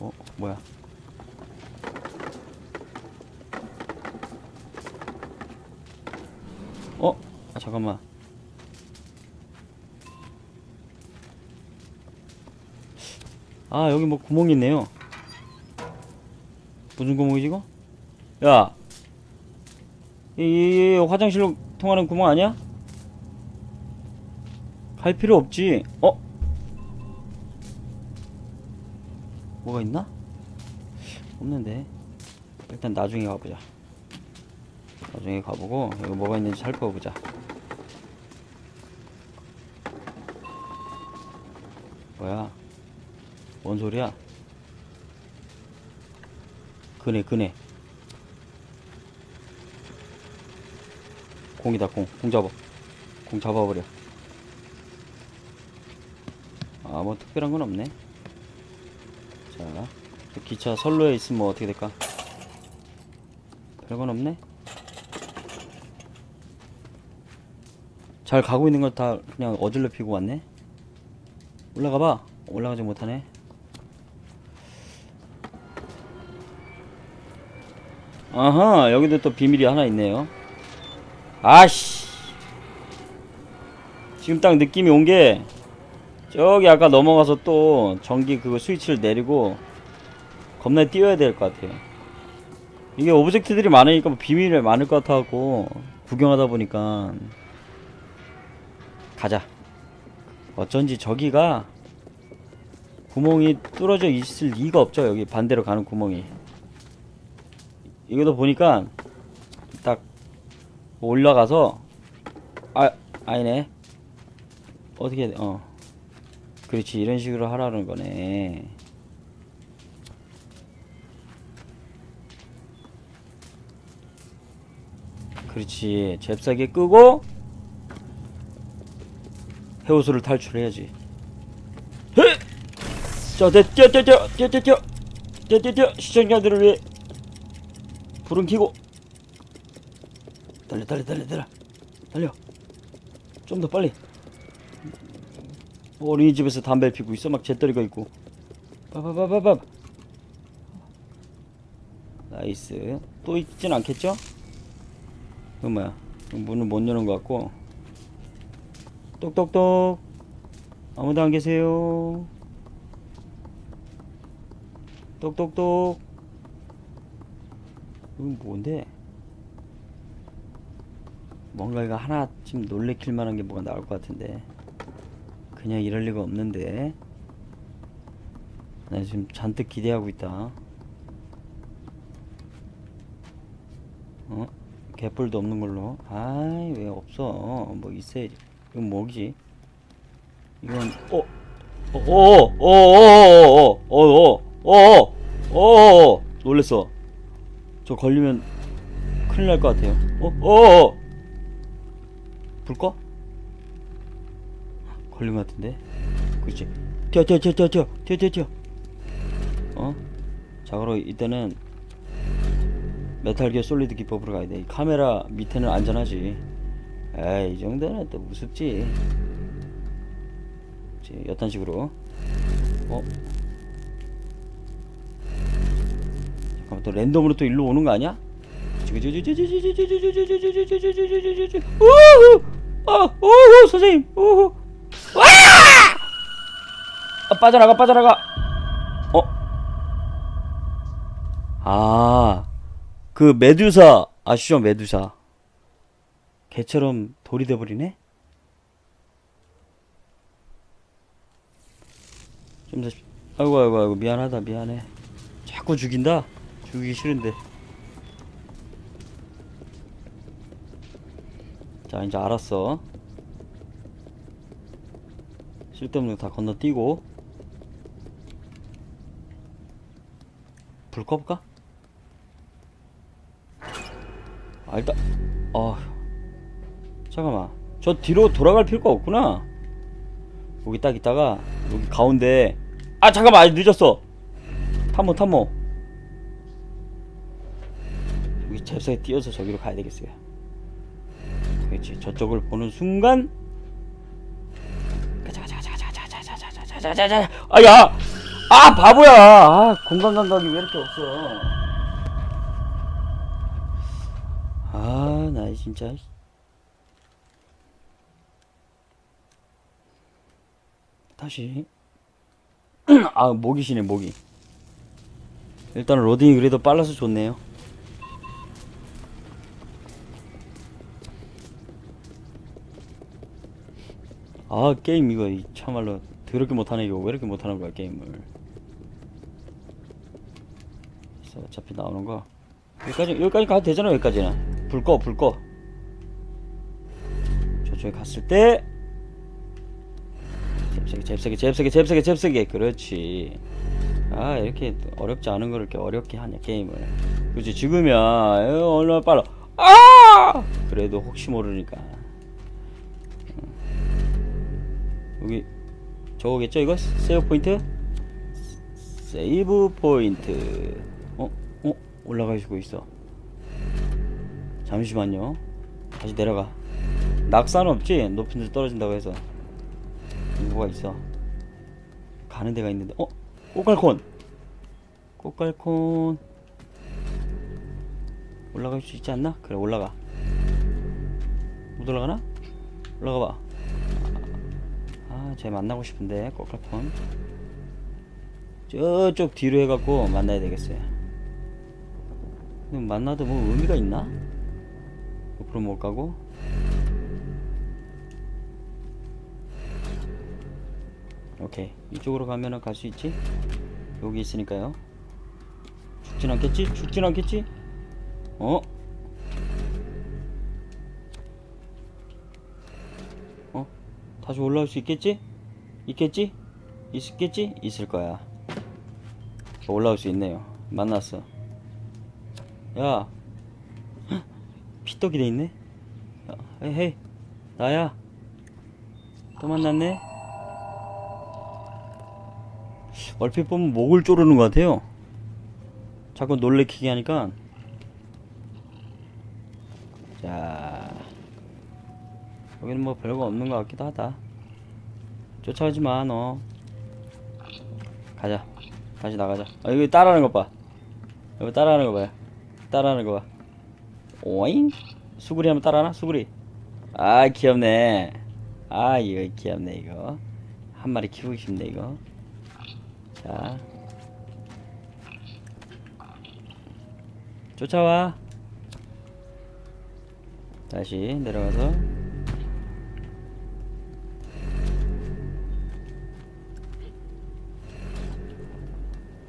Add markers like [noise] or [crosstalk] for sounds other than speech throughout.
어 뭐야 어? 아 잠깐만 아 여기 뭐 구멍이 있네요 무슨 구멍이지 이거? 야 이, 이, 이 화장실로 통하는 구멍 아니야? 갈 필요 없지 어? 뭐가 있나? 없는데. 일단 나중에 가보자. 나중에 가보고 여기 뭐가 있는지 살펴보자. 뭐야? 뭔 소리야? 그네 그네. 공이다 공. 공 잡아. 공 잡아버려. 아뭐 특별한 건 없네 기차 선로에 있으면 뭐 어떻게 될까? 별건 없네. 잘 가고 있는 걸 다 그냥 어질러 피고 왔네. 올라가봐. 올라가지 못하네. 아하 여기도 또 비밀이 하나 있네요. 아씨! 지금 딱 느낌이 온 게 저기 아까 넘어가서 또 전기 그거 스위치를 내리고 겁나 뛰어야 될 것 같아요. 이게 오브젝트들이 많으니까 뭐 비밀이 많을 것 같아갖고 구경하다 보니까 가자. 어쩐지 저기가 구멍이 뚫어져 있을 리가 없죠. 여기 반대로 가는 구멍이. 이것도 보니까 딱 올라가서 아 아니네. 어떻게 해야 돼? 어. 그렇지. 이런 식으로 하라는 거네 그렇지 잽싸게 끄고 해오수를 탈출해야지 헤! 자, 네, 뛰어, 뛰어, 뛰어, 뛰어, 뛰어, 뛰어, 뛰어, 뛰어, 뛰어, 시청자들을 위해 불은 켜고 달려, 달려, 달려, 달려, 달려. 좀 더 빨리. 어린이집에서 담배 피고 있어, 막 재떨이가 있고. 빠바바바바. 나이스. 또 있진 않겠죠? 그 뭐야? 문을 못 여는 것 같고. 똑똑똑. 아무도 안 계세요. 똑똑똑. 이건 뭔데? 뭔가 이거 하나쯤 놀래킬 만한 게 뭐가 나올 것 같은데. 그냥 이럴 리가 없는데. 나 지금 잔뜩 기대하고 있다. 어? 개뿔도 없는 걸로. 아이, 왜 없어? 뭐 있어야지. 이건 뭐지? 이건, 어? 어, 어, 어, 어, 어, 어, 어, 어, 어, 어, 놀랬어. 저 걸리면 큰일 날 것 같아요. 어, 어, 어. 불 꺼? 걸린 것 같은데? 그렇지. 뛰어, 뛰어, 뛰어, 뛰어, 뛰어, 뛰어, 뛰어. 어? 자, 그럼 이때는 메탈 기어 솔리드 기법으로 가야 돼. 이 카메라 밑에는 안전하지. 에이, 이 정도는 또 무섭지. 이제 여탄 식으로. 어? 잠깐만 또 랜덤으로 또 일로 오는 거 아니야? 어, 우후, 선생님, 우후. 와! 아, 빠져나가, 빠져나가. 어? 아, 그 메두사 아시죠, 메두사. 개처럼 돌이 돼버리네. 좀 더, 아이고, 아이고, 아이고, 미안하다, 미안해. 자꾸 죽인다. 죽이기 싫은데. 자, 이제 알았어. 쓸데없는 거 다 건너뛰고. 불 꺼볼까? 아, 일단, 어. 잠깐만. 저 뒤로 돌아갈 필요가 없구나. 여기 딱 있다가, 여기 가운데. 아, 잠깐만. 아직 늦었어. 탐모, 탐모. 여기 잽싸게 뛰어서 저기로 가야 되겠어요. 그렇지. 저쪽을 보는 순간 가자 가자 가자 가자 가자 가자 가자 가자 가자 아야 아 바보야 아 공간 감각이 왜 이렇게 없어 아 나 진짜. 다시. [clears throat] 아 쉬네 목이 일단 로딩이 그래도 빨라서 좋네요. 아 게임 이거 이 참말로 더럽게 못하네 이거. 왜 이렇게 못하는 거야 게임을. 어차피 나오는 거. 여기까지 여기까지 가도 되잖아 여기까지는 불 꺼 불 꺼. 저쪽에 갔을 때 잽싸게 잽싸게 잽싸게 잽싸게 잽싸게. 그렇지. 아 이렇게 어렵지 않은 걸 이렇게 어렵게 하냐 게임을. 그렇지 지금이야. 어, 얼마나 빨라. 아! 그래도 혹시 모르니까. 여기 저거겠죠 이거? 세이브 포인트? 세이브 포인트. 어? 어? 올라가시고 있어 잠시만요. 다시 내려가. 낙사는 없지? 높은 데 떨어진다고 해서. 뭐가 있어? 가는 데가 있는데. 어? 꽃갈콘! 꽃갈콘! 올라갈 수 있지 않나? 그래 올라가. 못 올라가나? 올라가 봐. 아, 쟤 만나고 싶은데 꽃갈콘. 저쪽 뒤로 해갖고 만나야 되겠어요. 만나도 뭐 의미가 있나? 옆으로 못 가고 오케이 이쪽으로 가면은 갈 수 있지? 여기 있으니까요 죽진 않겠지? 죽진 않겠지? 어? 어? 다시 올라올 수 있겠지? 있겠지? 있겠지? 있을 거야 올라올 수 있네요 만났어 야 헉, 피떡이 돼 있네? 야, 헤이 헤이. 나야. 또 만났네? 얼핏 보면 목을 조르는 것 같아요. 자꾸 놀래키게 하니까. 자 여기는 뭐 별거 없는 것 같기도 하다. 쫓아오지 마 너. 가자. 다시 나가자. 아 여기 따라하는 것 봐. 여기 따라하는 거 봐요. 따라하는 거 봐 오잉? 수구리 한번 따라하나? 수구리. 아 귀엽네. 아 이거 귀엽네 이거. 한 마리 키우고 싶네 이거. 자. 쫓아와. 다시 내려가서.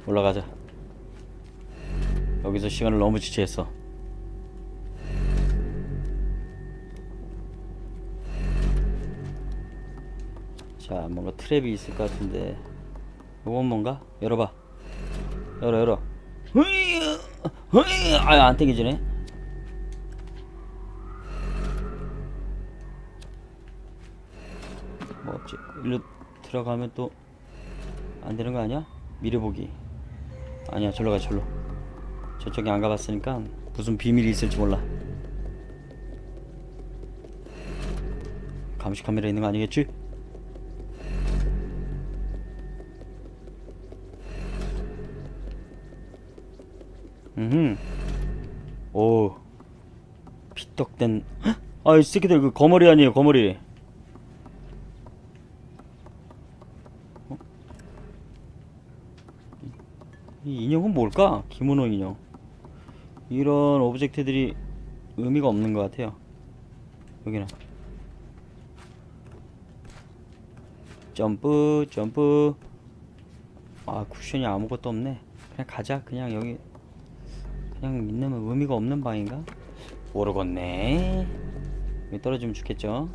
올라가자. 여기서 시간을 너무 지체했어 자 뭔가 트랩이 있을 것 같은데. 이건 뭔가? 열어봐. 열어 열어. 아유 안 땡겨지네. 뭐 없지. 일로 들어가면 또 안 되는 거 아니야? 미래보기. 아니야 절로 가 절로. 저쪽에 안 가봤으니까 무슨 비밀이 있을지 몰라. 감시 카메라 있는 거 아니겠지? 음. 오. 피떡된. 헉! 아, 이 새끼들 그 거머리 아니에요, 거머리. 어? 이 인형은 뭘까? 기모노 인형. 이런 오브젝트들이 의미가 없는 것 같아요. 여기는. 점프, 점프. 아, 쿠션이 아무것도 없네. 그냥 가자. 그냥 여기 그냥 있는 의미가 없는 방인가? 모르겠네. 여기 떨어지면 죽겠죠.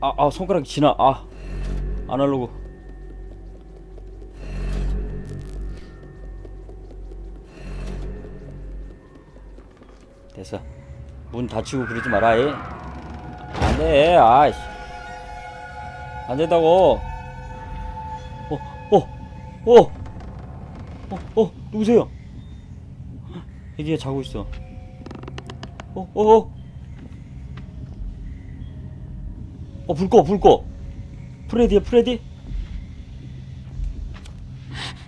아, 아 손가락이 지나. 아, 아날로그. 됐어. 문 닫히고 그러지 마라. 이. 안 돼. 아이씨. 안 된다고. 어, 어, 어, 어, 어, 누구세요? 애기가 자고 있어. 어, 어, 어. 어, 불 꺼, 불 꺼. 프레디야, 프레디?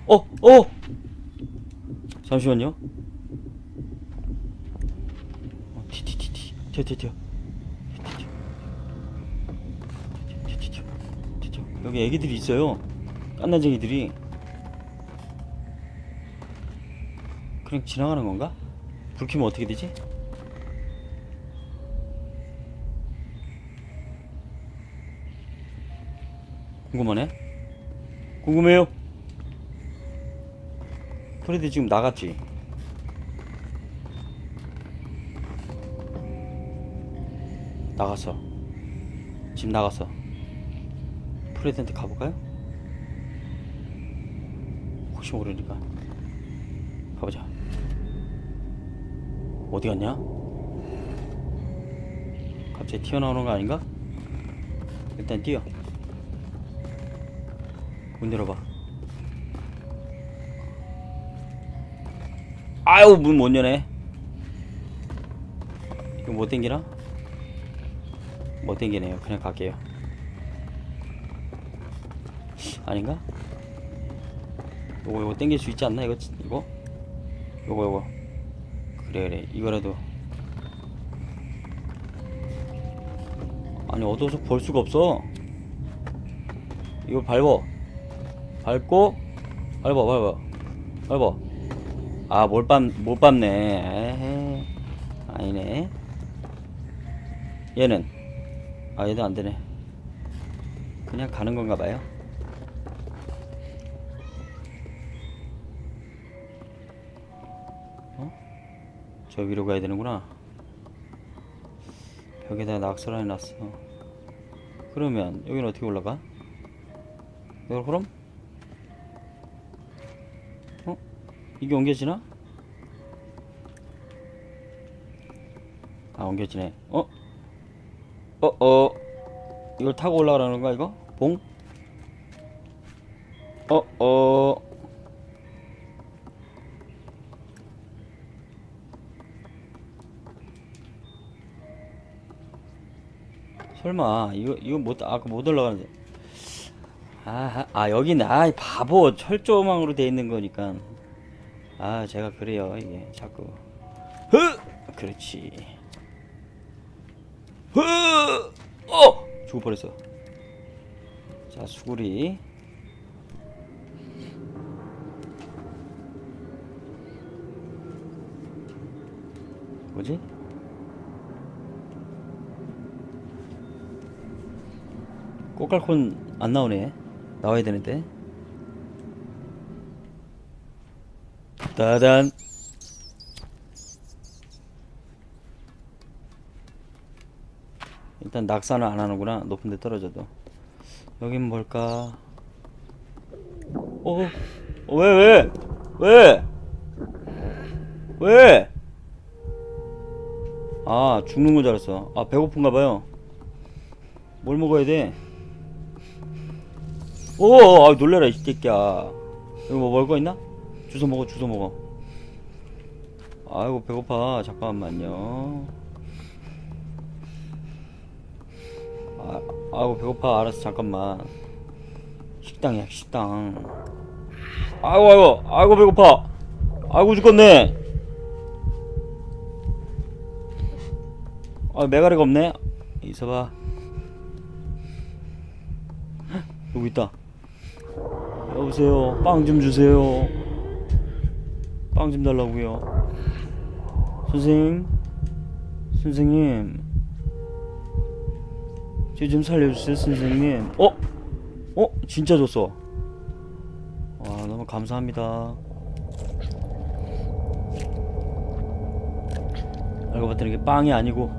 어, 어! 잠시만요. 어, 티, 티, 티, 티. 튀어, 튀어, 여기 애기들이 있어요. 깐난쟁이들이. 그냥 지나가는 건가? 불 켜면 어떻게 되지? 궁금하네. 궁금해요. 프레디 지금 나갔지? 나갔어. 지금 나갔어. 프레디한테 가볼까요? 혹시 모르니까. 가보자. 어디 갔냐? 갑자기 튀어나오는 거 아닌가? 일단 뛰어. 문 열어봐. 아유 문못 여네. 이거 못 땡기나? 못 땡기네요. 그냥 갈게요. 아닌가? 요거 요거 땡길 수 있지 않나 이거? 이거? 요거 요거. 그래 그래. 이거라도. 아니 어두워서 볼 수가 없어. 이거 밟어. 밟고 밟아 밟아. 밟아. 아못 밟, 못 밟네. 에헤. 아니네. 얘는. 아 얘도 안되네. 그냥 가는 건가 봐요 저 위로 가야 되는구나 벽에다 낙서를 해놨어 그러면 여기는 어떻게 올라가? 이걸 그럼? 어? 이게 옮겨지나? 아 옮겨지네 어? 어? 어? 이걸 타고 올라가라는 거야 이거? 봉? 어? 어? 설마 이거 이거 못 아까 못 올라가는데. 아, 아 여기는 아 바보 철조망으로 돼 있는 거니까. 아 제가 그래요 이게. 자꾸. 흐! 그렇지. 흐어! 뻔했어. 자 수구리. 뭐지 꼬깔콘 안 나오네 나와야 되는데 따단 일단 낙산을 안 하는구나 높은 데 떨어져도 여긴 뭘까 어? 어, 왜, 왜? 왜? 왜? 아, 죽는 건 줄 알았어. 아, 배고픈가 봐요. 뭘 먹어야 돼? 오, 아, 놀래라, 이 새끼야. 여기 뭐 먹을 거 있나? 주워 먹어, 주워 먹어. 아이고, 배고파. 잠깐만요. 아, 아이고, 배고파. 알았어, 잠깐만. 식당이야, 식당. 아이고, 아이고, 아이고, 배고파. 아이고, 죽겠네. 아, 메가리가 없네. 있어봐. 여기 있다. 여보세요. 빵 좀 주세요. 빵 좀 달라고요. 선생님, 선생님, 저 좀 살려주세요, 선생님. 어? 어? 진짜 줬어. 와, 너무 감사합니다. 알고 봤더니 이게 빵이 아니고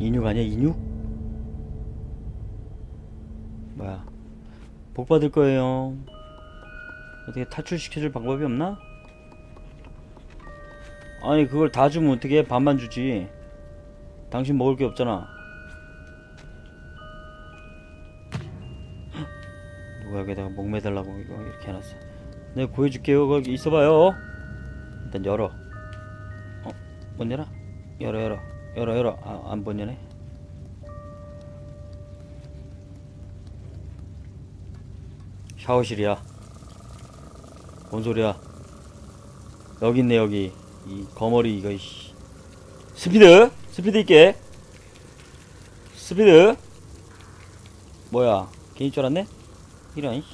인육 아니야, 인육? 뭐야? 복 받을 거예요. 어떻게 탈출시켜줄 방법이 없나? 아니 그걸 다 주면 어떻게 해? 반만 주지. 당신 먹을 게 없잖아. 헉! [gasps] 누가 여기다가 목 매달라고 이거 이렇게 해놨어. 내가 구해줄게요. 거기 있어봐요. 일단 열어. 어? 못 열어? 열어 열어 열어 열어. 아안 못 여네. 샤워실이야. 뭔 소리야? 여기 있네 여기. 이 거머리 이거 씨. 스피드? 스피드 있게. 스피드? 뭐야? 개인 줄 알았네? 이런. 씨.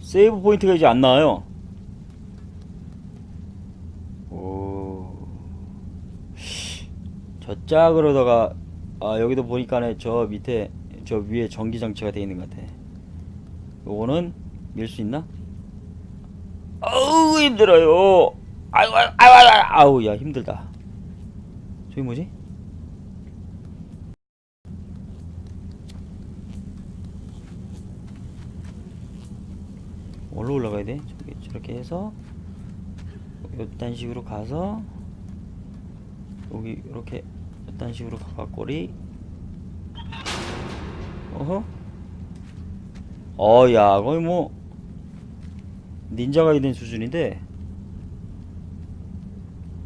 세이브 포인트가 이제 안 나와요. 오. 저 짝으로다가 아 여기도 보니까네 저 밑에 저 위에 전기 장치가 돼 있는 것 같아. 요거는 밀 수 있나? 아우 힘들어요. 아유 아유 아유 아우 야 힘들다. 저기 뭐지? 어디로 올라가야 돼? 저기 저렇게 해서 이딴 식으로 가서 여기 이렇게 이딴 식으로 가까꼬리 어허 어 야 거의 뭐 닌자가 있는 수준인데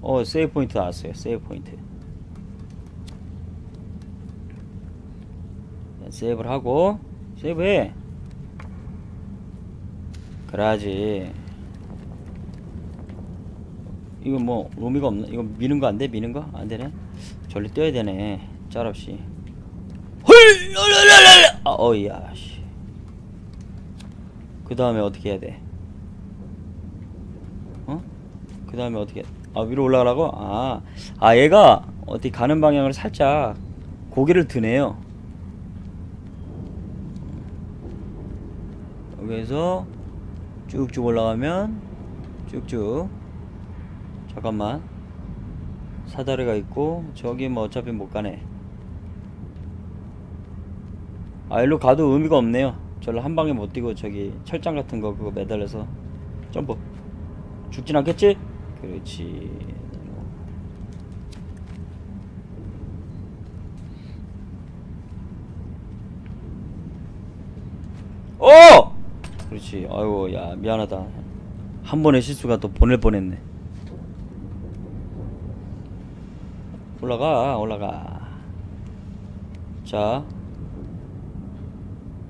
어 세이브 포인트 나왔어요 세이브 포인트 자, 세이브를 하고 세이브해 그래야지 이거 뭐 의미가 없나? 이거 미는 거 안 돼? 미는 거? 안 되네. 절리 떼야 되네. 짤 없이. 헐! 아, 어이야, 씨. 그 다음에 어떻게 해야 돼? 어? 그 다음에 어떻게, 해? 아, 위로 올라가라고? 아, 아, 얘가 어디 가는 방향을 살짝 고개를 드네요. 여기에서 쭉쭉 올라가면 쭉쭉 잠깐만 사다리가 있고 저기 뭐 어차피 못 가네 아 일로 가도 의미가 없네요. 절로 한 방에 못 뛰고 저기 철장 같은 거 그거 매달려서 점프. 죽진 않겠지? 그렇지. 어! 그렇지. 아이고 야 미안하다. 한 번의 실수가 또 보낼 뻔했네. 올라가 올라가. 자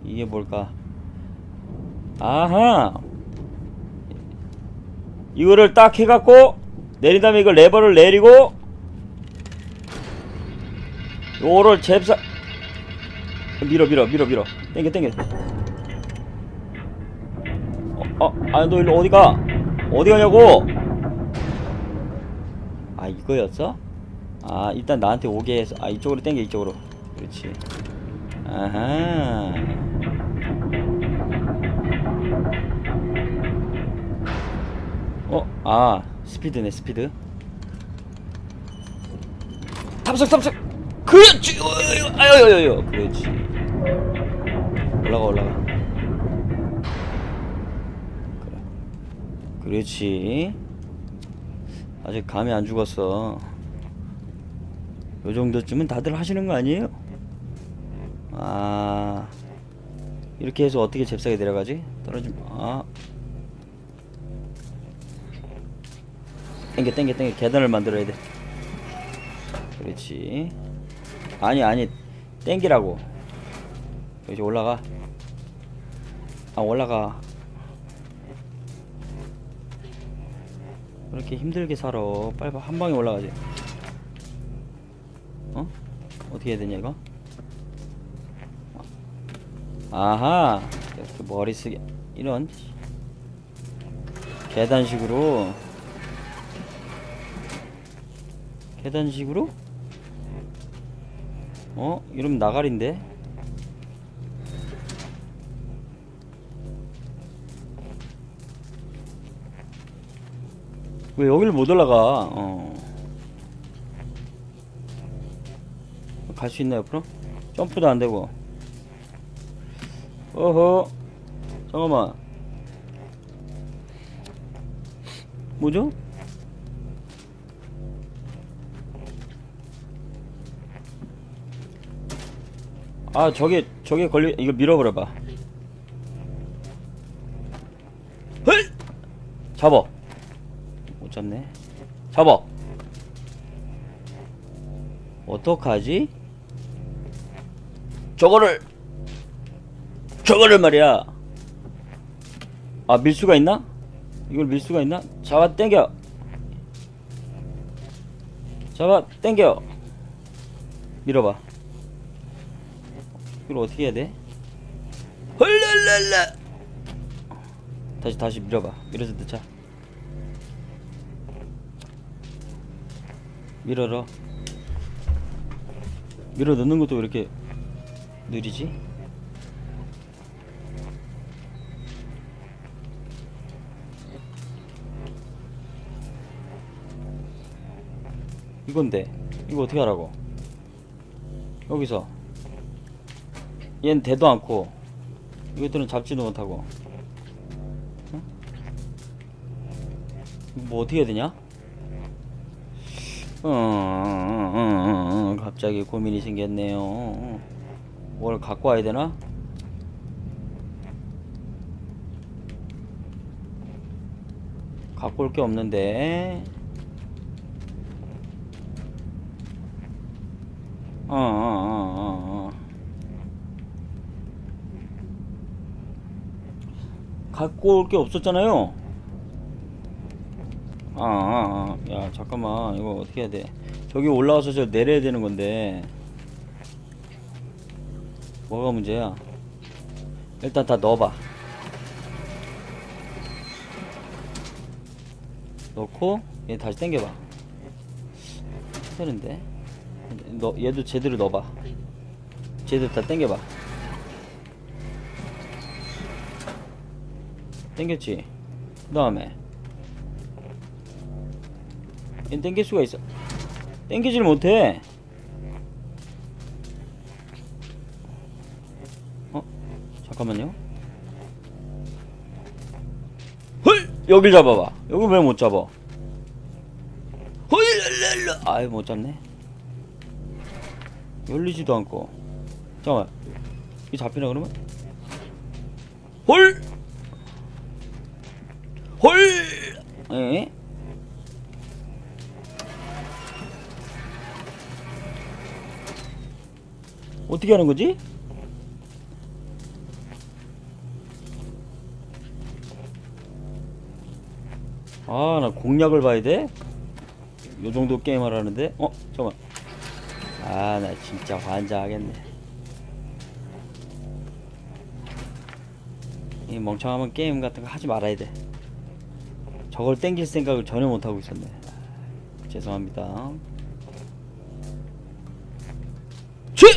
이게 뭘까? 아하! 이거를 딱 해갖고 내린 다음에 이걸 레버를 내리고 요거를 잽사 밀어 밀어 밀어 밀어. 땡겨 땡겨. 어, 어, 아니 너 일로 어디 가? 어디 가냐고? 아 이거였어? 아 일단 나한테 오게 해서 아 이쪽으로 땡겨 이쪽으로. 그렇지. 아하 어? 아 스피드네 스피드. 탑승 탑승 그렇지! 아유유유 그렇지. 올라가 올라가. 그래. 그렇지. 아직 감이 안 죽었어. 요 정도쯤은 다들 하시는 거 아니에요? 아 이렇게 해서 어떻게 잽싸게 내려가지? 떨어지면 아 땡겨 땡겨 땡겨. 계단을 만들어야 돼. 그렇지. 아니 아니. 땡기라고. 여기 올라가. 아 올라가. 그렇게 힘들게 살아. 빨리 한 방에 올라가지. 어? 어떻게 해야 되냐 이거? 아하. 이렇게 머리 쓰기. 이런. 계단식으로 계단식으로? 어? 이러면 나가린데? 왜 여기를 못 올라가? 어. 갈 수 있나 옆으로? 점프도 안 되고. 어허. 잠깐만. 뭐죠? 아 저게 저게 걸리 이거 밀어버려봐. 헐! 잡어. 못 잡네. 잡어. 어떡하지? 저거를 저거를 말이야 아 밀 수가 있나? 이걸 밀 수가 있나? 잡아 당겨 잡아 당겨 밀어봐 이걸 어떻게 해야 돼? 헐랄랄라! 다시 다시 밀어봐. 밀어서 넣자. 밀어라. 밀어 넣는 것도 왜 이렇게 느리지? 이건데. 이거 어떻게 하라고? 여기서 얜 대도 않고 이것들은 잡지도 못하고 뭐 어떻게 해야 되냐? 어, 어, 어, 갑자기 고민이 생겼네요. 뭘 갖고 와야 되나? 갖고 올 게 없는데. 어, 어, 어, 어, 어. 갖고 올 게 없었잖아요. 아, 아, 아, 야, 잠깐만, 이거 어떻게 해야 돼? 저기 올라와서 저 내려야 되는 건데. 뭐가 문제야? 일단 다 넣어봐. 넣고, 얘 다시 당겨봐. 되는데? 너, 얘도 제대로 넣어봐. 제대로 다 당겨봐. 당겼지? 그 다음에. 얘 땡길 수가 있어. 땡기질 못해. 어? 잠깐만요. 헐! 여길 잡아봐. 여기 왜 못 잡아? 헐! 아유 못 잡네. 열리지도 않고. 잠깐만. 이 잡히나 그러면? 헐! 헐! 에? 어떻게 하는 거지? 아, 나 공략을 봐야 돼? 요 정도 게임 하라는데? 어, 잠깐만. 아, 나 진짜 환장하겠네. 이 멍청하면 게임 같은 거 하지 말아야 돼. 저걸 땡길 생각을 전혀 못 하고 있었네. 아, 죄송합니다. 최, 에,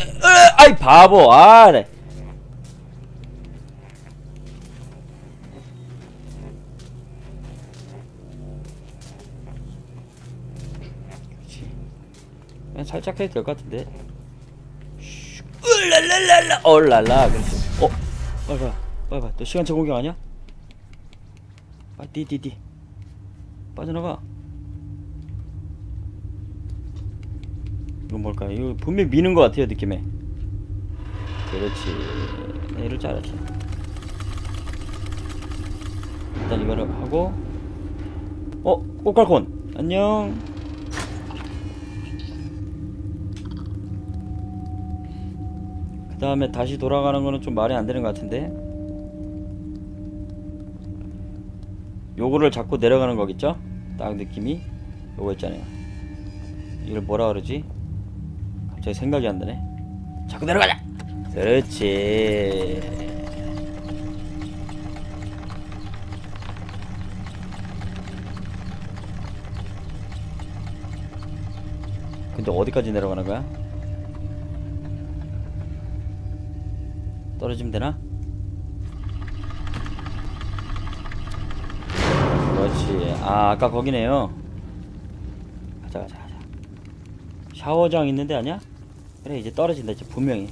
아이 바보, 아, 네. 그냥 살짝 해도 될 것 같은데. 슈, 울랄랄랄라, 올랄라, 그렇지. 어, 빨리 봐, 빨리 봐. 너 시간차 공격 아니야? 아, 띠띠띠. 빠져나가. 이건 뭘까요? 이거 분명 미는 것 같아요 느낌에 그렇지 나 이럴 줄 알았지 일단 이거를 하고 어? 꽃갈콘 안녕 그 다음에 다시 돌아가는 거는 좀 말이 안 되는 것 같은데 요거를 잡고 내려가는 거겠죠? 딱 느낌이 요거 있잖아요 이걸 뭐라 그러지? 갑자기 생각이 안 나네. 자꾸 내려가자. 그렇지. 근데 어디까지 내려가는 거야? 떨어지면 되나? 그렇지. 아, 아까 거기네요. 가자, 가자, 가자. 샤워장 있는데 아니야? 그래 이제 떨어진다 이제 분명히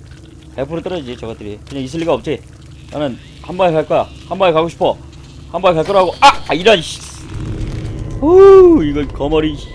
100% 떨어지지 저것들이 그냥 있을 리가 없지 나는 한 방에 갈 거야 한 방에 가고 싶어 한 방에 갈 거라고 아! 아 이런 씨. 후 이거 거머리 씨.